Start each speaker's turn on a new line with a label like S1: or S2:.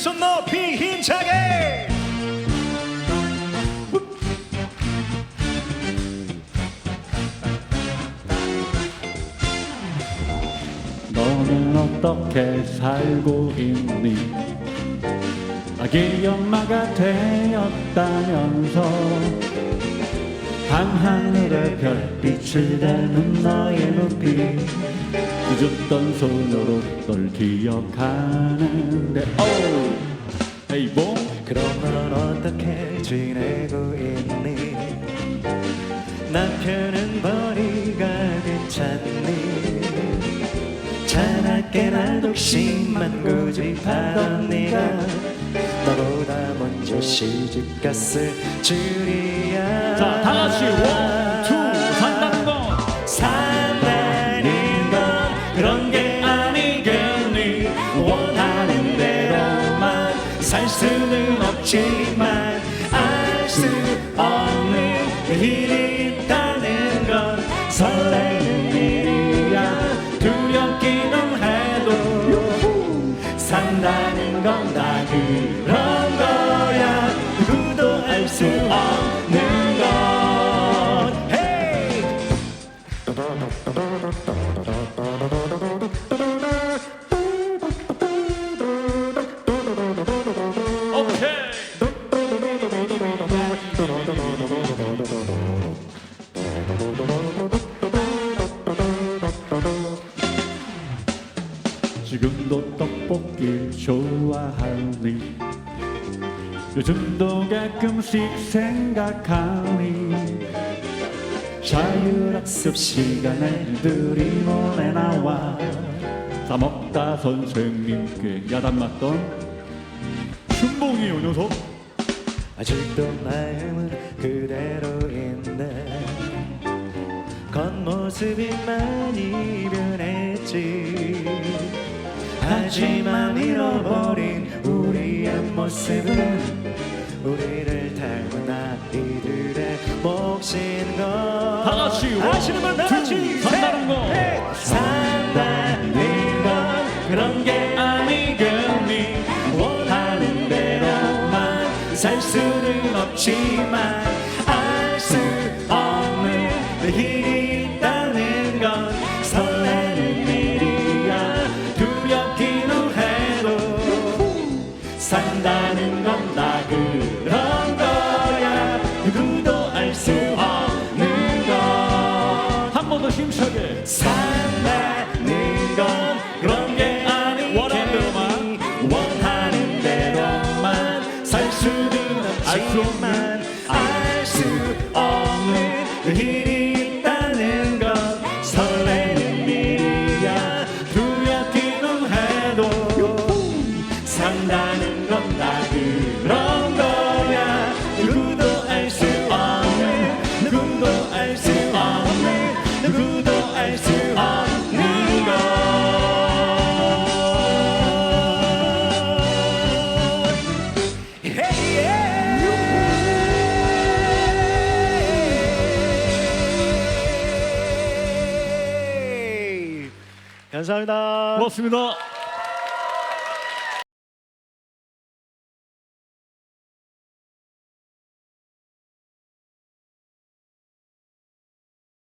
S1: 왼손 높이 힘차게
S2: 너는 어떻게 살고 있니? 아기 엄마가 되었다면서 밤하늘의 별빛을 닮은 너의 눈빛 잊었던 손으로 널 기억하는데. 오 헤이 봉
S1: 그럼 넌 어떻게 지내고 있니? 남편은 머리가 괜찮니? 자나깨 나 독심만 고집하던 네가? 너보다 먼저 시집 갔을 줄이야.
S2: 자, 다 같이 원,
S1: 없는 일이 있다는 건 설레
S2: 지금도 떡볶이 좋아하니 요즘도 가끔씩 생각하니 자율학습 시간에 들이 몰래 나와. 싸먹다 선생님께 야단 맞던 춘봉이 요 녀석.
S1: 아직도 마음은 그대로 있네. 겉모습이 많이 모습은 우리를 닮은 아이들의 몫인 것
S2: 다 같이 원,
S1: 아시는 분다
S2: 투,
S1: 같이
S2: 산다는 거.
S1: 셋. 산다는 건 그런 게 아니겠니 원하는 대로만 살 수는 없지만
S2: 힘차게
S1: 산다는 건 그런 게 아니겠니
S2: 원하는 대로만.
S1: 원하는 대로만 살 수는
S2: 알수
S1: 없지만 감사합니다.
S2: 고맙습니다.